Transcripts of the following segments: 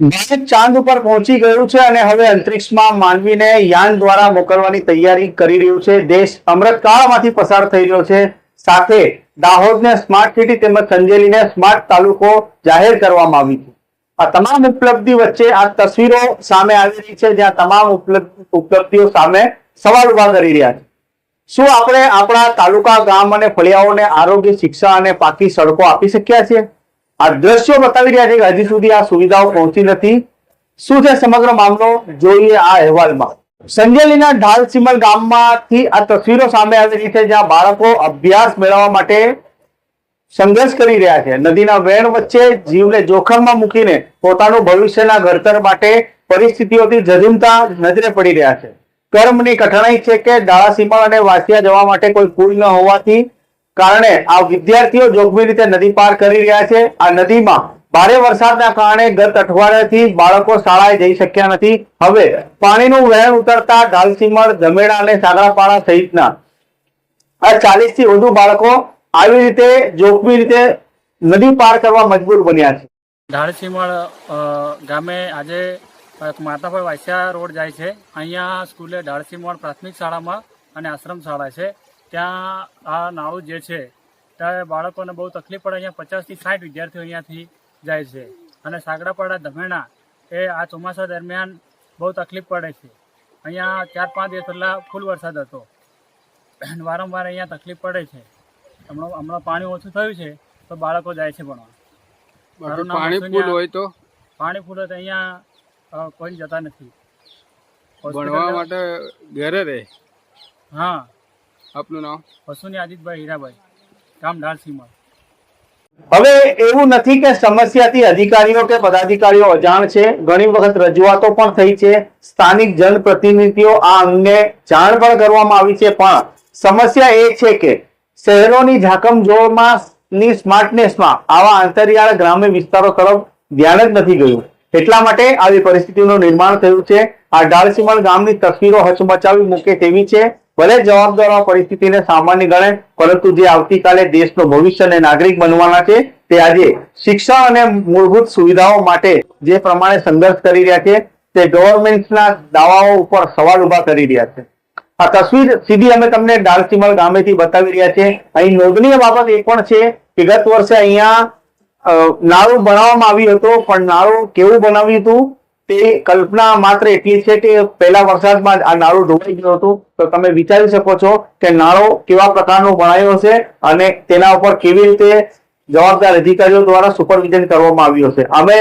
ભારત ચાંદ ઉપર પહોંચી ગયું છે અને હવે અંતરિક્ષમાં માનવીને યાન દ્વારા મોકલવાની તૈયારી કરી રહ્યું છે. દેશ અમૃતકાળમાંથી પસાર થઈ રહ્યો છે. સાથે દાહોદને સ્માર્ટ સિટી તેમજ સંજેલીને સ્માર્ટ તાલુકો જાહેર કરવામાં આવી છે. આ તમામ ઉપલબ્ધિ વચ્ચે આ તસવીરો સામે આવી રહી છે, જ્યાં તમામ ઉપલબ્ધિઓ સામે સવાલ ઊભા કરી રહ્યા છે. શું આપણે આપણા તાલુકા, ગામ અને ફળિયાઓને આરોગ્ય, શિક્ષા અને પાકી સડકો આપી શક્યા છીએ? આ દ્રશ્યો બતાવી રહ્યા છે કે હજી સુધી આ સુવિધાઓ પહોંચી નથી. શું છે સમગ્ર મામલો? જોઈએ આ અહેવાલમાં. સંજેલીના ઢાલસીમલ ગામમાંથી આ તસવીરો સામે આવી રહી છે, જ્યાં બાળકો અભ્યાસ મેળવવા માટે સંઘર્ષ કરી રહ્યા છે. નદીના વેણ વચ્ચે જીવને જોખમમાં મૂકીને પોતાનું ભવિષ્યના ઘડતર માટે પરિસ્થિતિઓથી જજુમતા નજરે પડી રહ્યા છે. કર્મની કઠણાઈ છે કે ડાળાસીમા અને વાસિયા જવા માટે કોઈ પુલ ન હોવાથી કારણે આ વિદ્યાર્થીઓ જોખમી રીતે નદી પાર કરી રહ્યા છે. આ નદીમાં ભારે વરસાદના કારણે ગત અઠવાડિયાથી બાળકો શાળાએ જઈ શક્યા નથી. હવે પાણીનું વહેણ ઉતરતા ઢાલસીમળ ધમેડા અને સાગરાપાડા સહિતના આ ચાલીસથી વધુ બાળકો આવી રીતે જોખમી રીતે નદી પાર કરવા મજબૂર બન્યા છે. ઢાળસીમળ ગામે આજે માતાભાઈ વાસિયા રોડ જાય છે. અહીંયા સ્કૂલે ઢાળસીમળ પ્રાથમિક શાળામાં અને આશ્રમ શાળા છે. ત્યાં આ નાળું જે છે ત્યાં બાળકોને બહુ તકલીફ પડે અહીંયા પચાસથી સાઠ વિદ્યાર્થીઓ અહીંયાથી જાય છે. અને સાગડાપાડા ધમેણા એ આ ચોમાસા દરમિયાન બહુ તકલીફ પડે છે. અહીંયા ચાર પાંચ દિવસ પહેલાં ફૂલ વરસાદ હતો. વારંવાર અહીંયા તકલીફ પડે છે. હમણાં હમણાં પાણી ઓછું થયું છે તો બાળકો જાય છે ભણવા. પાણી ફૂલ હોય તો? પાણી ફૂલે તો અહીંયા કોઈ જતા નથી. ભણવા માટે ઘરે રહે? હા. આપનું નામ? હસુની આદિતભાઈ હીરાભાઈ ગામ ઢાલસીમાં. હવે એવું નથી કે સમસ્યાથી અધિકારીઓ કે પદાધિકારીઓ અજાણ છે. ઘણી વખત રજૂઆતો પણ થઈ છે. સ્થાનિક જનપ્રતિનિધિઓ આ અંગે જાણ પણ કરવામાં આવી છે. પણ સમસ્યા એ છે કે શહેરોની ઝાકમજોળમાં ની સ્માર્ટનેસમાં આવા આંતરિયાળ ગ્રામ્ય વિસ્તારો તરફ ધ્યાન જ નથી ગયું. એટલા માટે આવી પરિસ્થિતિનું નિર્માણ થયું છે. આ ડાળસીમલ ગામની તસવીરો હચમચાવી મૂકે તેવી છે. ભલે જવાબદારો આ પરિસ્થિતિને સામાન્ય ગણે, પરંતુ જે આવતીકાલે દેશનો ભવિષ્ય અને નાગરિક બનવાના છે, તે આજે શિક્ષણ અને મૂળભૂત સુવિધાઓ માટે જે પ્રમાણે સંઘર્ષ કરી રહ્યા છે, તે ગવર્મેન્ટના દાવાઓ ઉપર સવાલ ઊભા કરી રહ્યા છે. આ તસવીર સીધી અમે તમને ડાલસીમલ ગામેથી બતાવી રહ્યા છે અહીં નોંધનીય બાબત એ પણ છે કે ગત વર્ષે અહીંયા નાળું બનાવવામાં આવ્યું હતું, પણ નાળું કેવું બનાવ્યું હતું તે કલ્પના માત્ર એટલી છે કે પહેલા વરસાદમાં આ નાળું ધોવાઈ ગયું હતું. તો તમે વિચારી શકો છો કે નાળો કેવા પ્રકારનો બનાવ્યો હશે અને તેના ઉપર કેવી રીતે જવાબદાર અધિકારીઓ દ્વારા સુપરવિઝન કરવામાં આવ્યું હશે. અમે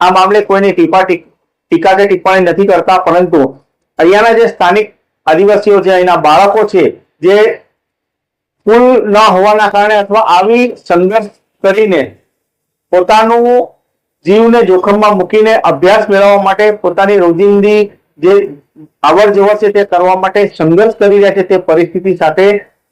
આ મામલે કોઈની ટીપા ટીકા કે ટિપ્પણી નથી કરતા, પરંતુ અહીંયાના જે સ્થાનિક આદિવાસીઓ છે, અહીંના બાળકો છે, જે પુલ ન હોવાના કારણે અથવા આવી સંઘર્ષ કરીને પોતાનું જીવને જોખમમાં મૂકીને અભ્યાસ મેળવવા માટે પોતાની રોજિંદી જે આવડ જવર છે તે કરવા માટે સંઘર્ષ કરી રહ્યા છે તે પરિસ્થિતિ સાથે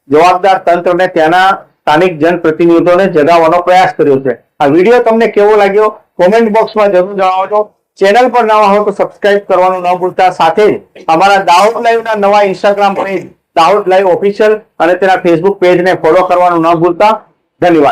જવાબદાર તંત્રને ત્યાંના સ્થાનિક જનપ્રતિનિધિઓને જગાવવાનો પ્રયાસ કર્યો છે. આ વીડિયો તમને કેવો લાગ્યો? કોમેન્ટ બોક્સમાં જરૂર જણાવજો. ચેનલ પર નવા હોય તો સબસ્ક્રાઇબ કરવાનું ન ભૂલતા. સાથે અમારા દાહોદ લાઈવના નવા Instagram page Dahod live official અને તેના ફેસબુક પેજને ફોલો કરવાનું ન ભૂલતા. ધન્યવાદ.